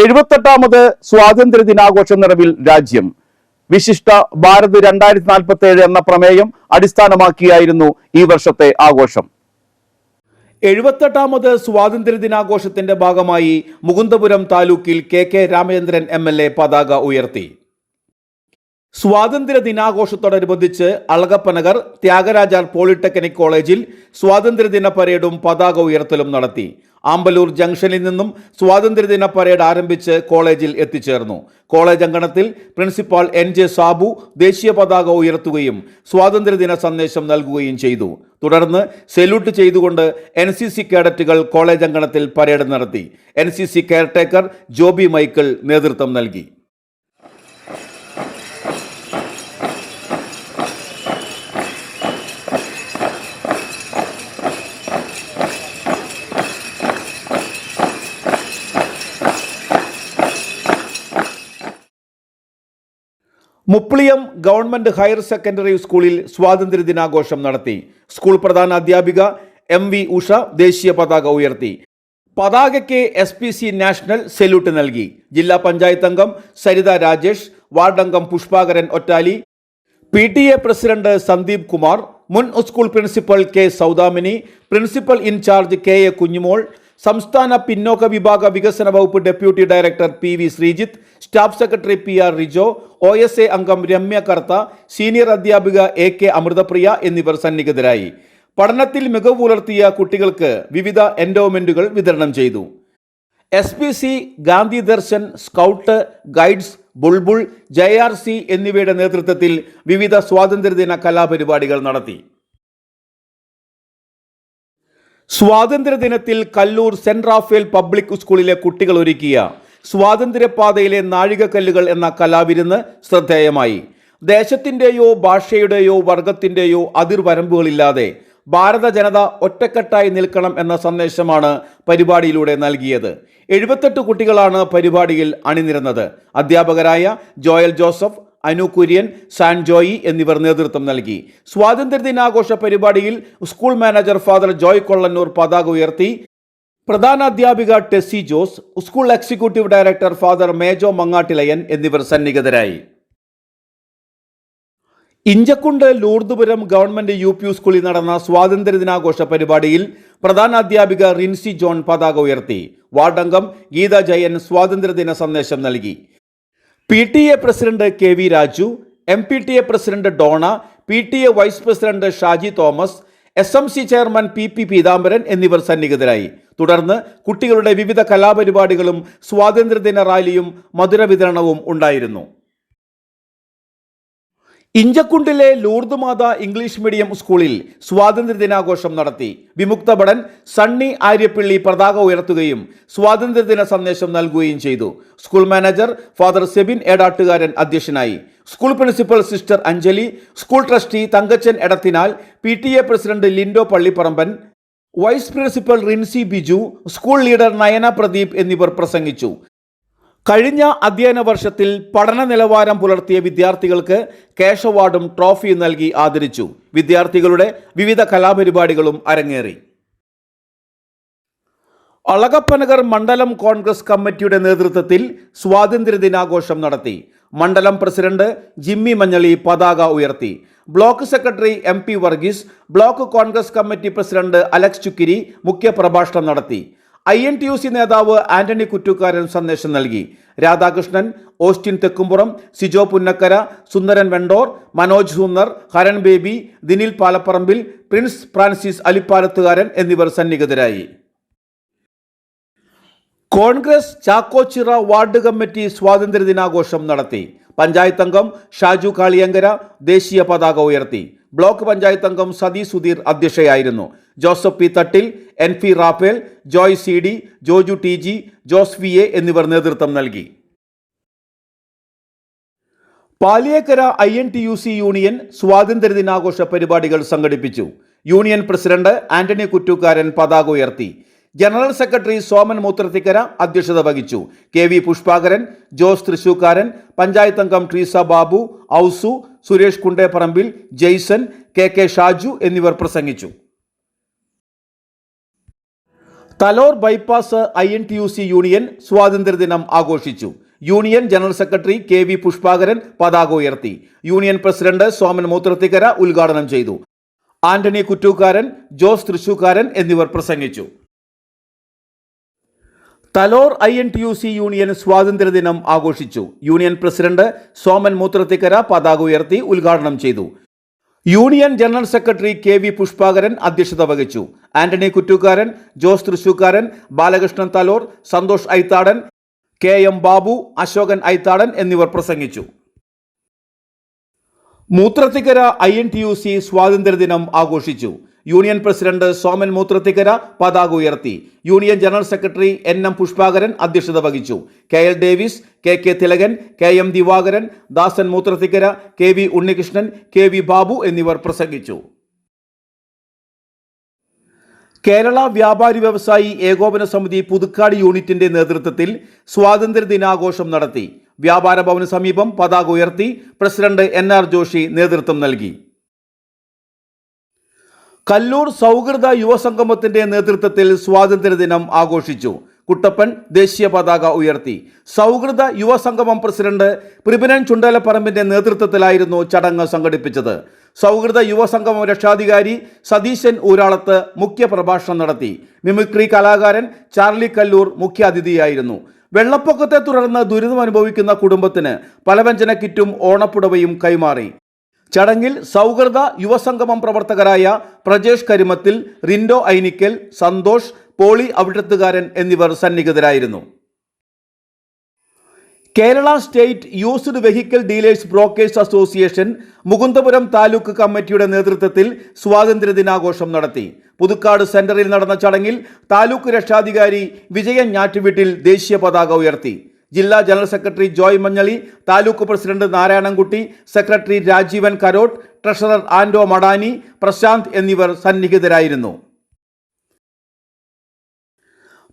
എഴുപത്തെട്ടാമത് സ്വാതന്ത്ര്യ ദിനാഘോഷ നിറവിൽ രാജ്യം. വിശിഷ്ട ഭാരത് രണ്ടായിരത്തി നാൽപ്പത്തി ഏഴ് എന്ന പ്രമേയം അടിസ്ഥാനമാക്കിയായിരുന്നു ഈ വർഷത്തെ ആഘോഷം. എഴുപത്തെട്ടാമത് സ്വാതന്ത്ര്യ ദിനാഘോഷത്തിന്റെ ഭാഗമായി മുകുന്ദപുരം താലൂക്കിൽ കെ കെ രാമചന്ദ്രൻ എം പതാക ഉയർത്തി. സ്വാതന്ത്ര്യ ദിനാഘോഷത്തോടനുബന്ധിച്ച് അളകപ്പനഗർ ത്യാഗരാജാർ പോളിടെക്നിക് കോളേജിൽ സ്വാതന്ത്ര്യദിന പരേഡും പതാക ഉയർത്തലും നടത്തി. ആമ്പലൂർ ജംഗ്ഷനിൽ നിന്നും സ്വാതന്ത്ര്യദിന പരേഡ് ആരംഭിച്ച് കോളേജിൽ എത്തിച്ചേർന്നു. കോളേജ് അങ്കണത്തിൽ പ്രിൻസിപ്പാൾ എൻ ജെ സാബു ദേശീയ പതാക ഉയർത്തുകയും സ്വാതന്ത്ര്യദിന സന്ദേശം നൽകുകയും ചെയ്തു. തുടർന്ന് സെല്യൂട്ട് ചെയ്തുകൊണ്ട് എൻ സി സി കേഡറ്റുകൾ കോളേജ് അങ്കണത്തിൽ പരേഡ് നടത്തി. N C C caretaker Joby Michael നേതൃത്വം നൽകി. മുപ്ലിയം ഗവൺമെന്റ് ഹയർ സെക്കൻഡറി സ്കൂളിൽ സ്വാതന്ത്ര്യ ദിനാഘോഷം നടത്തി. സ്കൂൾ പ്രധാന അധ്യാപിക എം വി ഉഷ ദേശീയ പതാക ഉയർത്തി. പതാകയ്ക്ക് S P C national salute നൽകി. ജില്ലാ പഞ്ചായത്ത് അംഗം സരിത രാജേഷ് വാർഡ് അംഗം Pushpakaran Ottali P T A president Sandeep Kumar മുൻ school principal K Soudamini principal in charge K A Kunjumol സംസ്ഥാന പിന്നോക്ക വിഭാഗ വികസന വകുപ്പ് deputy director P V Sreejith staff secretary P R Rijo O S A അംഗം Ramya Kartha senior അധ്യാപിക A K Amruthapriya എന്നിവർ സന്നിഹിതരായി. പഠനത്തിൽ മികവ് പുലർത്തിയ കുട്ടികൾക്ക് വിവിധ എൻഡോമെന്റുകൾ വിതരണം ചെയ്തു. S P C Gandhi Darshan scout guides bulbul J R C എന്നിവയുടെ നേതൃത്വത്തിൽ വിവിധ സ്വാതന്ത്ര്യദിന കലാപരിപാടികൾ നടത്തി. സ്വാതന്ത്ര്യദിനത്തിൽ കല്ലൂർ സെന്റ് റാഫേൽ പബ്ലിക് സ്കൂളിലെ കുട്ടികൾ ഒരുക്കിയ സ്വാതന്ത്ര്യപാതയിലെ നാഴികക്കല്ലുകൾ എന്ന കലാവിരുന്ന് ശ്രദ്ധേയമായി. ദേശത്തിന്റെയോ ഭാഷയുടെയോ വർഗത്തിന്റെയോ അതിർവരമ്പുകളില്ലാതെ ഭാരത ജനത ഒറ്റക്കെട്ടായി നിൽക്കണം എന്ന സന്ദേശമാണ് പരിപാടിയിലൂടെ നൽകിയത്. എഴുപത്തെട്ട് കുട്ടികളാണ് പരിപാടിയിൽ അണിനിരന്നത്. അധ്യാപകരായ Joel Joseph Anu Kurian San Joy എന്നിവർ നേതൃത്വം നൽകി. സ്വാതന്ത്ര്യദിനാഘോഷ പരിപാടിയിൽ school manager father Joy Kollannur പതാക ഉയർത്തി. പ്രധാന അധ്യാപിക Tessy Jose school executive director father Mejo Mangattilayan എന്നിവർ സന്നിഹിതരായി. Inchakkundu Lourdupuram government U P സ്കൂളിൽ നടന്ന സ്വാതന്ത്ര്യദിനാഘോഷ പരിപാടിയിൽ പ്രധാന അധ്യാപിക റിൻസി ജോൺ പതാക ഉയർത്തി. വാർഡംഗം ഗീത ജയൻ സ്വാതന്ത്ര്യദിന സന്ദേശം നൽകി. P T A president K V Raju M P T A president Dona P T A vice president Shaji Thomas S M C chairman P P Peethambaran എന്നിവർ സന്നിഹിതരായി. തുടർന്ന് കുട്ടികളുടെ വിവിധ കലാപരിപാടികളും സ്വാതന്ത്ര്യദിന റാലിയും മധുര വിതരണവും ഉണ്ടായിരുന്നു. ഇഞ്ചക്കുണ്ടിലെ ലൂർദ് മാത ഇംഗ്ലീഷ് മീഡിയം സ്കൂളിൽ സ്വാതന്ത്ര്യ ദിനാഘോഷം നടത്തി. വിമുക്ത ഭടൻ സണ്ണി ആര്യപ്പിള്ളി പതാക ഉയർത്തുകയും സ്വാതന്ത്ര്യദിന സന്ദേശം നൽകുകയും ചെയ്തു. School manager father Sebin Edattukaran അധ്യക്ഷനായി. School principal sister Anjali school trustee Thankachan Edathinal P president Lindo Pallipparamban vice principal Rincy Biju school leader Nayana Pradeep എന്നിവർ പ്രസംഗിച്ചു. കഴിഞ്ഞ അധ്യയന വർഷത്തിൽ പഠന നിലവാരം പുലർത്തിയ വിദ്യാർത്ഥികൾക്ക് ക്യാഷ് അവാർഡും ട്രോഫിയും നൽകി ആദരിച്ചു. വിദ്യാർത്ഥികളുടെ വിവിധ കലാപരിപാടികളും അരങ്ങേറി. അളകപ്പനഗർ മണ്ഡലം കോൺഗ്രസ് കമ്മിറ്റിയുടെ നേതൃത്വത്തിൽ സ്വാതന്ത്ര്യദിനാഘോഷം നടത്തി. മണ്ഡലം പ്രസിഡന്റ് ജിമ്മി മഞ്ഞളി പതാക ഉയർത്തി. Block secretary M P Varghese block Congress committee president Alex Chukkiri മുഖ്യപ്രഭാഷണം നടത്തി. I N T U C നേതാവ് ആന്റണി കുറ്റുകാരൻ സന്ദേശം നൽകി. Radhakrishnan Austin Thekkumpuram Sijo Punnakkara Sundaran Vendore Manoj Sundar Haran Baby Dinil Palapparambil Prince Francis Alippalathukaran എന്നിവർ സന്നിഹിതരായി. Congress Chakkochira ward committee സ്വാതന്ത്ര്യ ദിനാഘോഷം നടത്തി. പഞ്ചായത്ത് അംഗം ഷാജു കാളിയങ്കര ദേശീയ പതാക ഉയർത്തി. ബ്ലോക്ക് പഞ്ചായത്ത് അംഗം Sathi Sudheer അധ്യക്ഷയായിരുന്നു. Joseph P Thattil N P Raphael Joy C D Joju T G Jose V A എന്നിവർ നേതൃത്വം നൽകി. Paliyekkara I N T U C union സ്വാതന്ത്ര്യ ദിനാഘോഷ പരിപാടികൾ സംഘടിപ്പിച്ചു. യൂണിയൻ പ്രസിഡന്റ് ആന്റണി കുറ്റൂക്കാരൻ പതാക ഉയർത്തി. ജനറൽ സെക്രട്ടറി സോമൻ മൂത്രത്തിക്കര അധ്യക്ഷത വഹിച്ചു. കെ വി പുഷ്പാകരൻ ജോസ് തൃശൂക്കാരൻ പഞ്ചായത്ത് അംഗം ട്രീസ ബാബു ഔസു സുരേഷ് കുണ്ടേപ്പറമ്പിൽ ജെയ്സൺ കെ കെ ഷാജു എന്നിവർ പ്രസംഗിച്ചു. Thalore bypass I N T U C union സ്വാതന്ത്ര്യദിനം ആഘോഷിച്ചു. Union general secretary K V Pushpakaran പതാക ഉയർത്തി. യൂണിയൻ പ്രസിഡന്റ് സോമൻ മൂത്രത്തിക്കര ഉദ്ഘാടനം ചെയ്തു. ആന്റണി കുറ്റൂക്കാരൻ ജോസ് തൃശൂക്കാരൻ എന്നിവർ പ്രസംഗിച്ചു. Thalore I N T U C union സ്വാതന്ത്ര്യദിനം ആഘോഷിച്ചു. യൂണിയൻ പ്രസിഡന്റ് സോമൻ മൂത്രത്തിക്കര പതാക ഉയർത്തി ഉദ്ഘാടനം ചെയ്തു. Union general secretary K V Pushpakaran അധ്യക്ഷത വഹിച്ചു. Antony Kuttookkaran Jose Thrissookkaran Balakrishnan Thalore Santhosh Aithadan K M Babu Ashokan Aithadan എന്നിവർ പ്രസംഗിച്ചു. Moothrathikkara I N T U C സ്വാതന്ത്ര്യദിനം ആഘോഷിച്ചു. യൂണിയൻ പ്രസിഡന്റ് സോമൻ മൂത്രത്തിക്കര പതാക ഉയർത്തി. Union general secretary N M Pushpakaran അധ്യക്ഷത വഹിച്ചു. K L Davis K K Thilakan K M Divakaran Dasan Moothrathikkara K V Unnikrishnan K V Babu എന്നിവർ പ്രസംഗിച്ചു. കേരള വ്യാപാരി വ്യവസായി ഏകോപന സമിതി പുതുക്കാട് യൂണിറ്റിന്റെ നേതൃത്വത്തിൽ സ്വാതന്ത്ര്യ ദിനാഘോഷം നടത്തി. വ്യാപാര ഭവന് സമീപം പതാക ഉയർത്തി പ്രസിഡന്റ് എൻ ആർ ജോഷി നേതൃത്വം നൽകി. കല്ലൂർ സൗഹൃദ യുവസംഗമത്തിന്റെ നേതൃത്വത്തിൽ സ്വാതന്ത്ര്യദിനം ആഘോഷിച്ചു. കുട്ടപ്പൻ ദേശീയ പതാക ഉയർത്തി. സൗഹൃദ യുവസംഗമം പ്രസിഡന്റ് പ്രിപിനൻ ചുണ്ടലപ്പറമ്പിന്റെ നേതൃത്വത്തിലായിരുന്നു ചടങ്ങ് സംഘടിപ്പിച്ചത്. സൗഹൃദ യുവസംഗമം രക്ഷാധികാരി സതീശൻ ഊരാളത്ത് മുഖ്യ പ്രഭാഷണം നടത്തി. മിമിക്രി കലാകാരൻ ചാർലി കല്ലൂർ മുഖ്യാതിഥിയായിരുന്നു. വെള്ളപ്പൊക്കത്തെ തുടർന്ന് ദുരിതം അനുഭവിക്കുന്ന കുടുംബത്തിന് പലവ്യഞ്ജന കിറ്റും ഓണപ്പുടവയും കൈമാറി. ചടങ്ങിൽ സൗഹൃദ യുവസംഗമം പ്രവർത്തകരായ പ്രജേഷ് കരിമത്തിൽ റിൻഡോ ഐനിക്കൽ സന്തോഷ് പോളി അവിടത്തുകാരൻ എന്നിവർ സന്നിഹിതരായിരുന്നു. Kerala state used vehicle dealers brokers association Mukundapuram taluk കമ്മിറ്റിയുടെ നേതൃത്വത്തിൽ സ്വാതന്ത്ര്യദിനാഘോഷം നടത്തി. പുതുക്കാട് സെന്ററിൽ നടന്ന ചടങ്ങിൽ താലൂക്ക് രക്ഷാധികാരി വിജയൻ ഞാറ്റുവീട്ടിൽ ദേശീയ പതാക ഉയർത്തി. ജില്ലാ general secretary Joy Manjali taluk president Narayanankutty secretary Rajeevan Karott treasurer Ando Madani Prasanth എന്നിവർ സന്നിഹിതരായിരുന്നു.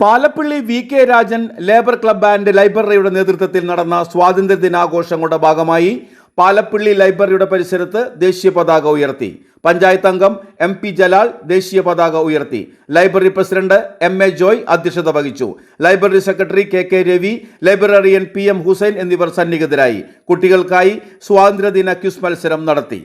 Palappilly V K Rajan labour club and ലൈബ്രറിയുടെ നേതൃത്വത്തിൽ നടന്ന സ്വാതന്ത്ര്യ ദിനാഘോഷങ്ങളുടെ ഭാഗമായി പാലപ്പള്ളി ലൈബ്രറിയുടെ പരിസരത്ത് ദേശീയ പതാക ഉയർത്തി. പഞ്ചായത്ത് അംഗം എം പി ജലാൽ ദേശീയ പതാക ഉയർത്തി. Library president M A Joy അധ്യക്ഷത വഹിച്ചു. Library secretary K K Ravi librarian P M Hussain എന്നിവർ സന്നിഹിതരായി. കുട്ടികൾക്കായി സ്വാതന്ത്ര്യദിന ക്യുസ് മത്സരം നടത്തി.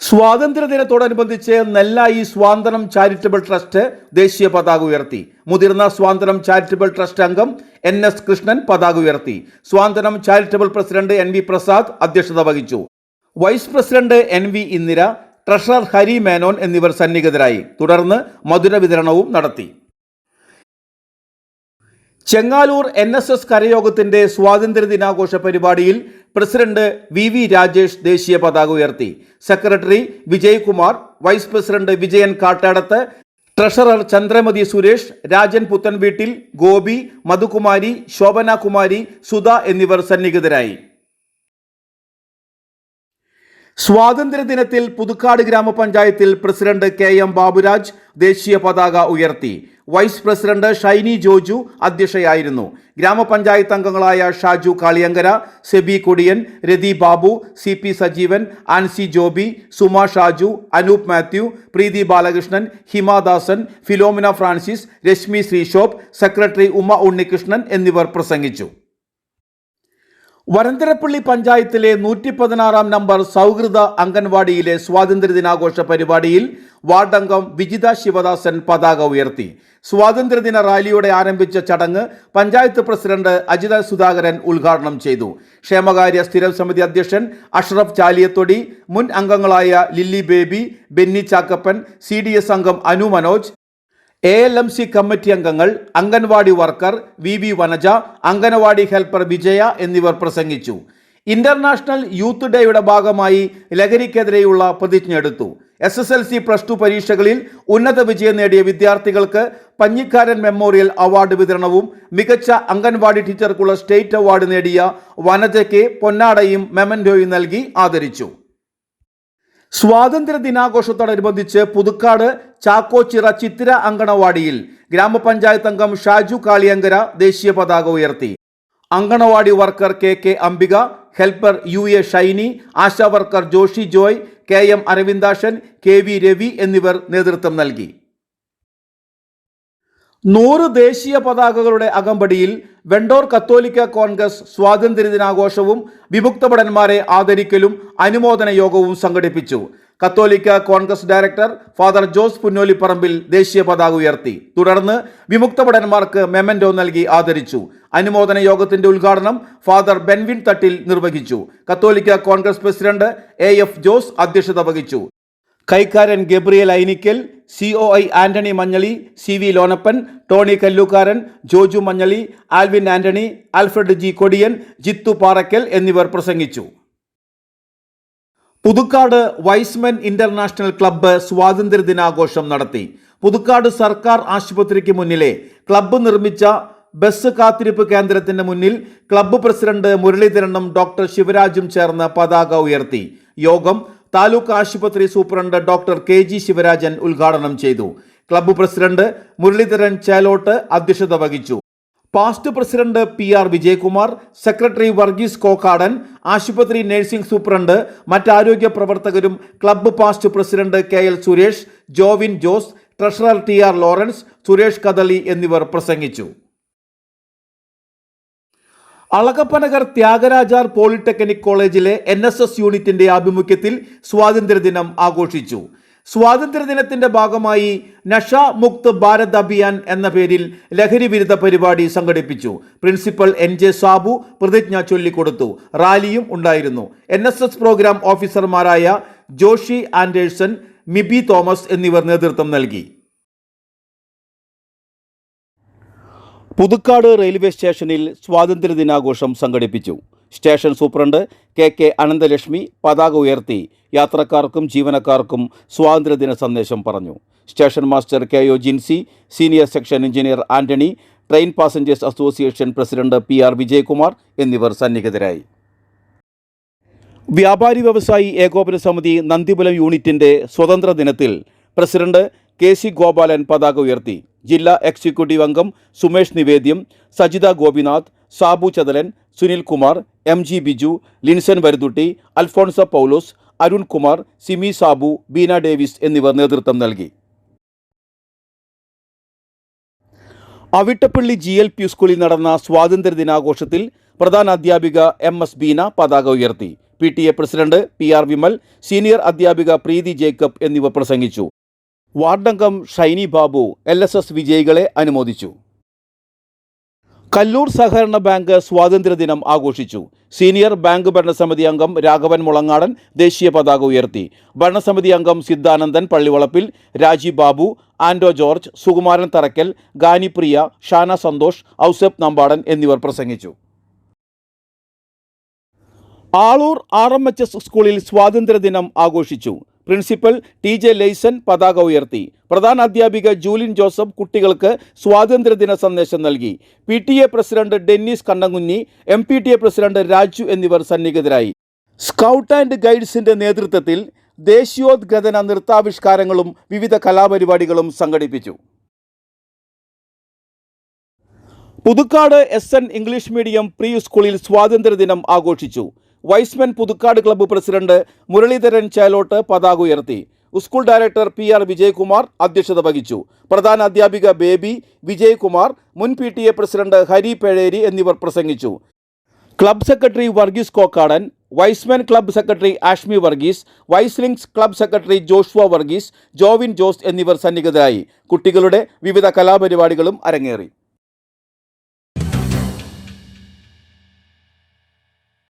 സ്വാതന്ത്ര്യദിനത്തോടനുബന്ധിച്ച് നെല്ലായി സ്വാതന്ത്ര്യം ചാരിറ്റബിൾ ട്രസ്റ്റ് ദേശീയ പതാക ഉയർത്തി. മുതിർന്ന സ്വാതന്ത്ര്യം ചാരിറ്റബിൾ ട്രസ്റ്റ് അംഗം എൻ എസ് കൃഷ്ണൻ പതാക ഉയർത്തി. Swathanthryam charitable president N V Prasad അധ്യക്ഷത വഹിച്ചു. Vice president N V Indira treasurer Hari Menon എന്നിവർ സന്നിഹിതരായി. തുടർന്ന് മധുര വിതരണവും നടത്തി. ചെങ്ങാലൂർ എൻ എസ് എസ് കരയോഗത്തിന്റെ സ്വാതന്ത്ര്യ ദിനാഘോഷ പരിപാടിയിൽ പ്രസിഡന്റ് വി വി രാജേഷ് ദേശീയ പതാക ഉയർത്തി. Secretary Vijaykumar vice president Vijayan Kattadath treasurer Chandramathi Suresh Rajan Puthanveettil Gopi Madhukumari Shobhana Kumari Sudha എന്നിവർ സന്നിഹിതരായി. സ്വാതന്ത്ര്യ ദിനത്തിൽ പുതുക്കാട് ഗ്രാമപഞ്ചായത്തിൽ പ്രസിഡന്റ് കെ എം ബാബുരാജ് ദേശീയ പതാക ഉയർത്തി. വൈസ് പ്രസിഡന്റ് ഷൈനി ജോജു അധ്യക്ഷയായിരുന്നു. ഗ്രാമപഞ്ചായത്ത് അംഗങ്ങളായ Shaju Kaliyankara Seby Kodiyan Rathi Babu C P Sajeevan Ancy Joby Suma Shaju Anoop Mathew Preethi Balakrishnan Himadasan Philomina Francis Reshmi Sreeshobh secretary Uma Unnikrishnan എന്നിവർ പ്രസംഗിച്ചു. വരന്തരപ്പള്ളി പഞ്ചായത്തിലെ നൂറ്റി പതിനാറാം നമ്പർ സൗഹൃദ അംഗൻവാടിയിലെ സ്വാതന്ത്ര്യദിനാഘോഷ പരിപാടിയിൽ വാർഡംഗം വിജിത ശിവദാസൻ പതാക ഉയർത്തി. സ്വാതന്ത്ര്യദിന റാലിയോടെ ആരംഭിച്ച ചടങ്ങ് പഞ്ചായത്ത് പ്രസിഡന്റ് അജിത സുധാകരൻ ഉദ്ഘാടനം ചെയ്തു. ക്ഷേമകാര്യ സ്ഥിരം സമിതി അധ്യക്ഷൻ അഷ്റഫ് ചാലിയത്തൊടി മുൻ അംഗങ്ങളായ Lilly Baby Benny Chakkappan C അംഗം Anu Manoj A L M C committee അംഗങ്ങൾ anganwadi worker V V Vanaja anganwadi helper Vijaya എന്നിവർ പ്രസംഗിച്ചു. ഇന്റർനാഷണൽ യൂത്ത് ഡേയുടെ ഭാഗമായി ലഹരിക്കെതിരെയുള്ള പ്രതിജ്ഞ എടുത്തു. S S L C plus two പരീക്ഷകളിൽ ഉന്നത വിജയം നേടിയ വിദ്യാർത്ഥികൾക്ക് പഞ്ഞിക്കാരൻ മെമ്മോറിയൽ അവാർഡ് വിതരണവും മികച്ച അംഗൻവാടി ടീച്ചർക്കുള്ള സ്റ്റേറ്റ് അവാർഡ് നേടിയ വനജയ്ക്ക് പൊന്നാടയും മെമൻഡോയും നൽകി ആദരിച്ചു. സ്വാതന്ത്ര്യ ദിനാഘോഷത്തോടനുബന്ധിച്ച് പുതുക്കാട് ചാക്കോച്ചിറ ചിത്തിര അങ്കണവാടിയിൽ ഗ്രാമപഞ്ചായത്ത് അംഗം ഷാജു കാളിയങ്കര ദേശീയ പതാക ഉയർത്തി. Anganwadi worker K K Ambika helper U A Shiny ASHA worker Joshy Joy K M Aravindashan K V Ravi എന്നിവർ നേതൃത്വം നൽകി. നൂറ് ദേശീയ പതാകകളുടെ അകമ്പടിയിൽ വെണ്ടോർ കത്തോലിക്ക കോൺഗ്രസ് സ്വാതന്ത്ര്യദിനാഘോഷവും വിമുക്ത ഭടന്മാരെ ആദരിക്കലും അനുമോദന യോഗവും സംഘടിപ്പിച്ചു. കത്തോലിക്ക Congress director father Jose Punnolipparambil ദേശീയ പതാക ഉയർത്തി. തുടർന്ന് വിമുക്ത ഭടന്മാർക്ക് നൽകി ആദരിച്ചു. അനുമോദന യോഗത്തിന്റെ ഉദ്ഘാടനം ഫാദർ ബെൻവിൻ തട്ടിൽ നിർവഹിച്ചു. കത്തോലിക്ക Congress president A F Jose അധ്യക്ഷത വഹിച്ചു. കൈക്കാരൻ Gabriel Ainikkal C O I Antony Manjali C V Lonappan Tony Kallookkaran Joju Manjali Alvin Antony Alfred G Kodiyan Jithu Paraykkal എന്നിവർ പ്രസംഗിച്ചു. പുതുക്കാട് വൈസ്മെൻ ഇന്റർനാഷണൽ ക്ലബ്ബ് സ്വാതന്ത്ര്യ ദിനാഘോഷം നടത്തി. പുതുക്കാട് സർക്കാർ ആശുപത്രിക്ക് മുന്നിലെ ക്ലബ്ബ് നിർമ്മിച്ച ബസ് കാത്തിരിപ്പ് കേന്ദ്രത്തിന് മുന്നിൽ ക്ലബ്ബ് പ്രസിഡന്റ് മുരളീധരനും ഡോക്ടർ ശിവരാജും ചേർന്ന് പതാക ഉയർത്തി. യോഗം താലൂക്ക് ആശുപത്രി superintendent doctor K G Sivarajan ഉദ്ഘാടനം ചെയ്തു. ക്ലബ്ബ് പ്രസിഡന്റ് മുരളീധരൻ ചേലോട്ട് അധ്യക്ഷത വഹിച്ചു. Past president P R Vijayakumar secretary Varghese Kokkadan ആശുപത്രി നഴ്സിംഗ് സൂപ്രണ്ട് മറ്റാരോഗ്യ പ്രവർത്തകരും club past president K L Suresh Jovin Jose treasurer T R Lawrence Suresh Kadali എന്നിവർ പ്രസംഗിച്ചു. Alagappanagar ത്യാഗരാജാർ polytechnic കോളേജിലെ എൻ എസ് എസ് യൂണിറ്റിന്റെ ആഭിമുഖ്യത്തിൽ സ്വാതന്ത്ര്യദിനം ആഘോഷിച്ചു. സ്വാതന്ത്ര്യദിനത്തിന്റെ ഭാഗമായി നഷ മുക്ത് ഭാരത് അഭിയാൻ എന്ന പേരിൽ ലഹരി വിരുദ്ധ പരിപാടി സംഘടിപ്പിച്ചു. പ്രിൻസിപ്പൽ എൻ ജെ സാബു പ്രതിജ്ഞ ചൊല്ലിക്കൊടുത്തു. റാലിയും ഉണ്ടായിരുന്നു. എൻ പ്രോഗ്രാം ഓഫീസർമാരായ ജോഷി ആൻഡേഴ്സൺ മിബി തോമസ് എന്നിവർ നേതൃത്വം നൽകി. പുതുക്കാട് റെയിൽവേ സ്റ്റേഷനിൽ സ്വാതന്ത്ര്യദിനാഘോഷം സംഘടിപ്പിച്ചു. Station superintendent K K Ananthalakshmi പതാക ഉയർത്തി. യാത്രക്കാർക്കും ജീവനക്കാർക്കും സ്വാതന്ത്ര്യദിന സന്ദേശം പറഞ്ഞു. Station master K O Jincy senior section engineer Antony train passengers association president P R Vijayakumar എന്നിവർ സന്നിഹിതരായി. വ്യാപാരി വ്യവസായി ഏകോപന സമിതി നന്ദിപുലം യൂണിറ്റിന്റെ സ്വതന്ത്ര ദിനത്തിൽ പ്രസിഡന്റ് കെ സി ഗോപാലൻ പതാക ഉയർത്തി. ജില്ലാ എക്സിക്യൂട്ടീവ് അംഗം Sumesh Nivedyam Sajitha Gopinath Sabu Chathalan Sunil Kumar M G Biju Linson Varuthutty Alphonsa Paulose Arun Kumar Simi Sabu Beena Davis എന്നിവർ നേതൃത്വം നൽകി. അവിട്ടപ്പള്ളി ജി എൽ പി സ്കൂളിൽ നടന്ന സ്വാതന്ത്ര്യ ദിനാഘോഷത്തിൽ പ്രധാന അധ്യാപിക എം എസ് ബീന പതാക ഉയർത്തി. P T A president P R Vimal senior അധ്യാപിക പ്രീതി ജേക്കബ് എന്നിവർ പ്രസംഗിച്ചു. വാർഡംഗം Shiny Babu L S S വിജയികളെ അനുമോദിച്ചു. കല്ലൂർ സഹകരണ ബാങ്ക് സ്വാതന്ത്ര്യദിനം ആഘോഷിച്ചു. സീനിയർ ബാങ്ക് ഭരണസമിതി അംഗം രാഘവൻ മുളങ്ങാടൻ ദേശീയ പതാക ഉയർത്തി. ഭരണസമിതി അംഗം സിദ്ധാനന്ദൻ പള്ളിവളപ്പിൽ രാജീവ് ബാബു ആൻഡോ ജോർജ് സുകുമാരൻ തറക്കൽ ഗാനിപ്രിയ ഷാന സന്തോഷ് ഔസഫ് നമ്പാടൻ എന്നിവർ പ്രസംഗിച്ചു. Aloor R M H S സ്കൂളിൽ സ്വാതന്ത്ര്യദിനം ആഘോഷിച്ചു. പ്രിൻസിപ്പൽ ടി ജെ ലൈസൻ പതാക ഉയർത്തി. പ്രധാന അധ്യാപിക ജൂലിൻ ജോസഫ് കുട്ടികൾക്ക് സ്വാതന്ത്ര്യദിന സന്ദേശം നൽകി. P T A president Dennis Kannankunji M P T A president Raju എന്നിവർ സന്നിഹിതരായി. സ്കൗട്ട് ആൻഡ് ഗൈഡ്സിന്റെ നേതൃത്വത്തിൽ ദേശീയോദ്ഗ്രഥന നൃത്താവിഷ്കാരങ്ങളും വിവിധ കലാപരിപാടികളും സംഘടിപ്പിച്ചു. Puthukkad S N English medium pre സ്കൂളിൽ സ്വാതന്ത്ര്യദിനം ആഘോഷിച്ചു. Y's Men Puthukkad club president Muraleedharan Chelott പതാക ഉയർത്തി. School director P R Vijayakumar അധ്യക്ഷത വഹിച്ചു. പ്രധാന അധ്യാപിക ബേബി വിജയകുമാർ മുൻ P T A president Hari Pezheri എന്നിവർ പ്രസംഗിച്ചു. Club secretary Varghese Kokkadan Y's Man club secretary Ashmi Varghese Y's Lings club secretary Joshua Varghese Jovin Jose എന്നിവർ സന്നിഹിതരായി. കുട്ടികളുടെ വിവിധ കലാപരിപാടികളും അരങ്ങേറി.